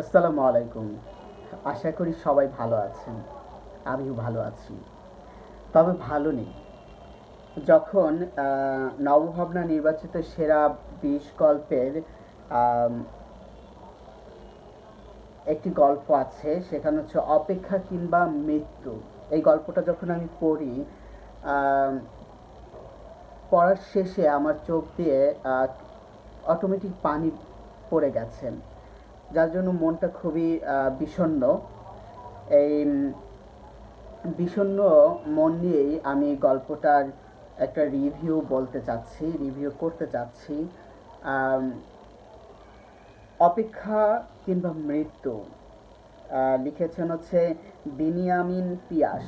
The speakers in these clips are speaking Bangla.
আসসালামু আলাইকুম। আশা করি সবাই ভালো আছেন। আমিও ভালো আছি। তবে ভালো নেই। যখন নবভাবনা নির্বাচিত সেরা বিশ গল্পের একটি গল্প আছে, সেখানে হচ্ছে অপেক্ষা কিংবা মৃত্যু। এই গল্পটা যখন আমি পড়ি পড়ার শেষে আমার চোখ দিয়ে অটোমেটিক পানি পড়ে গেছে। যার জন্য মনটা খুবই আহ, বিষণ্ণ। এই উম, বিষণ্ণ মন নিয়েই আমি গল্পটার একটা রিভিউ বলতে চাচ্ছি রিভিউ করতে চাচ্ছি। অপেক্ষা কিংবা মৃত্যু লিখেছেন হচ্ছে বিনিয়ামিন পিয়াস।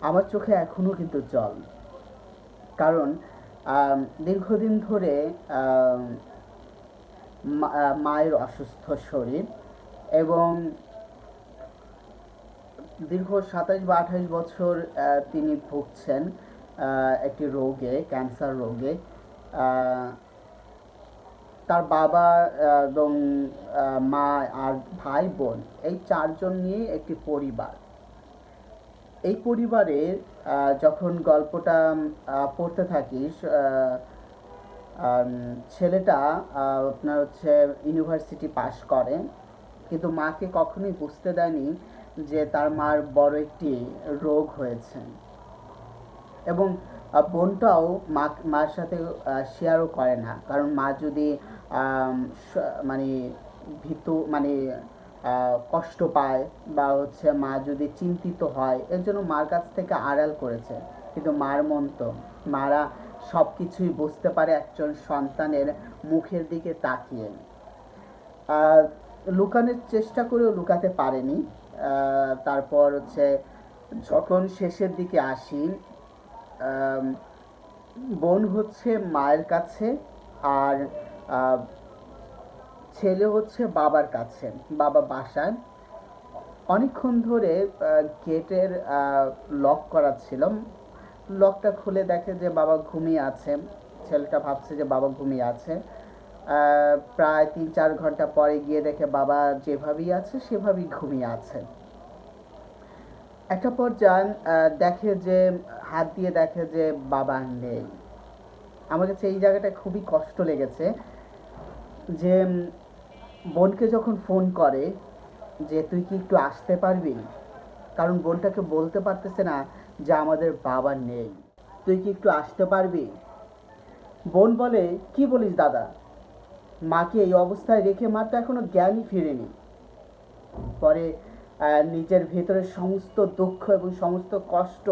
আমার চোখে এখনও কিন্তু জল। কারণ দীর্ঘদিন ধরে মায়ের অসুস্থ শরীর এবং দীর্ঘ সাতাশ বা আঠাশ বছর তিনি ভুগছেন একটি রোগে, ক্যান্সার রোগে। তার বাবা এবং মা আর ভাই বোন, এই চারজন নিয়ে একটি পরিবার। এই পরিবারের যখন গল্পটা পড়তে থাকিস ছেলেটা আপনার হচ্ছে ইউনিভার্সিটি পাশ করে, কিন্তু মাকে কখনোই বুঝতে দেয়নি যে তার মার বড় একটি রোগ হয়েছে। এবং বোনটাও মা, মার সাথে শেয়ারও করে না। কারণ মা যদি মানে ভীতু মানে কষ্ট পায় বা হচ্ছে মা যদি চিন্তিত হয়, এর জন্য মার কাছ থেকে আড়াল করেছে। কিন্তু মার মন তো, মারা সব কিছুই বুঝতে পারে একজন সন্তানের মুখের দিকে তাকিয়ে। লুকানোর চেষ্টা করেও লুকাতে পারেনি। তারপর হচ্ছে যখন শেষের দিকে আসি বোন হচ্ছে মায়ের কাছে আর ছেলে হচ্ছে বাবার কাছে, বাবা বাসায়। অনেকক্ষণ ধরে গেটের লক করা ছিল। লকটা খুলে দেখে যে বাবা ঘুমিয়ে আছে। ছেলেটা ভাবছে যে বাবা ঘুমিয়ে আছে। প্রায় তিন চার ঘণ্টা পরে গিয়ে দেখে বাবা যেভাবেই আছে সেভাবেই ঘুমিয়ে আছে। একটা পর্যায়ে আহ, দেখে যে হাত দিয়ে দেখে যে বাবা নেই। আমার কাছে এই জায়গাটা খুবই কষ্ট লেগেছে যে বোনকে যখন ফোন করে যে তুই কি একটু আসতে পারবি? কারণ বোনটাকে বলতে পারতেছে না যে আমাদের বাবা নেই। তুই কি একটু আসতে পারবি? বোন বলে, কি বলিস দাদা? মাকে এই অবস্থায় রেখে মা তো এখনও জ্ঞানই ফিরেনি। পরে নিজের ভেতরের সমস্ত দুঃখ এবং সমস্ত কষ্ট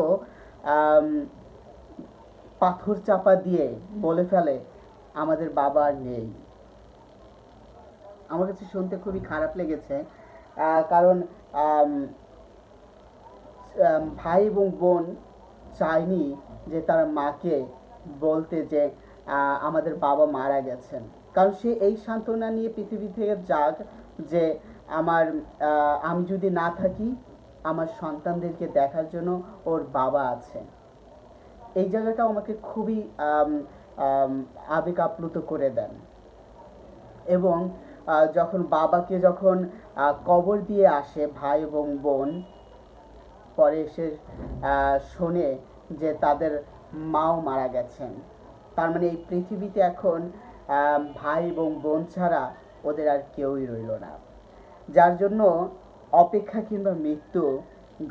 পাথর চাপা দিয়ে বলে ফেলে, আমাদের বাবা নেই। আমার কাছে শুনতে খুবই খারাপ লেগেছে কারণ ভাই এবং বোন চায়নি যে তার মাকে বলতে যে আমাদের বাবা মারা গেছেন। কারণ সে এই সান্ত্বনা নিয়ে পৃথিবী থেকে যাক যে, আমার আমি যদি না থাকি, আমার সন্তানদেরকে দেখার জন্য ওর বাবা আছে। এই জায়গাটা আমাকে খুবই আবেগ আপ্লুত করে দেন। এবং যখন বাবাকে যখন কবর দিয়ে আসে ভাই এবং বোন পরে এসে শোনে যে তাদের মাও মারা গেছেন। তার মানে এই পৃথিবীতে এখন ভাই এবং বোন ছাড়া ওদের আর কেউই রইল না। যার জন্য অপেক্ষা কিংবা মৃত্যু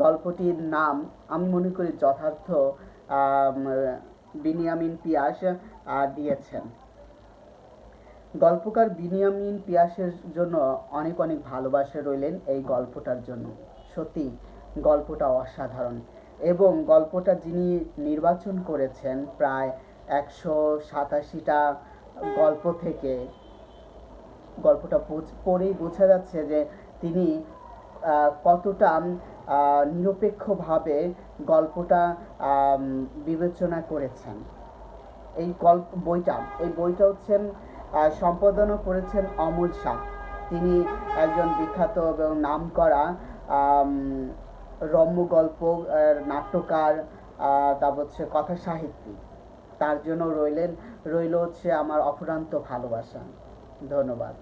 গল্পটির নাম আমি মনে করি যথার্থ বিনিয়ামিন পিয়াস দিয়েছেন। গল্পকার বিনিয়ামিন পিয়াসের জন্য অনেক অনেক ভালোবাসা রইলেন এই গল্পটার জন্য। সত্যি গল্পটা অসাধারণ। এবং গল্পটা যিনি নির্বাচন করেছেন প্রায় একশো সাতাশিটা গল্প থেকে গল্পটা পড়েই বোঝা যাচ্ছে যে তিনি কতটা নিরপেক্ষভাবে গল্পটা বিবেচনা করেছেন। এই গল্প বইটা এই বইটা হচ্ছেন সম্পাদনা করেছেন অমল শাহ। তিনি একজন বিখ্যাত এবং নামকরা আম, রম্য গল্প নাট্যকার তারপর হচ্ছে কথা সাহিত্যিক। তার জন্য রইলেন, রইল হচ্ছে আমার অফুরান্ত ভালোবাসা। ধন্যবাদ।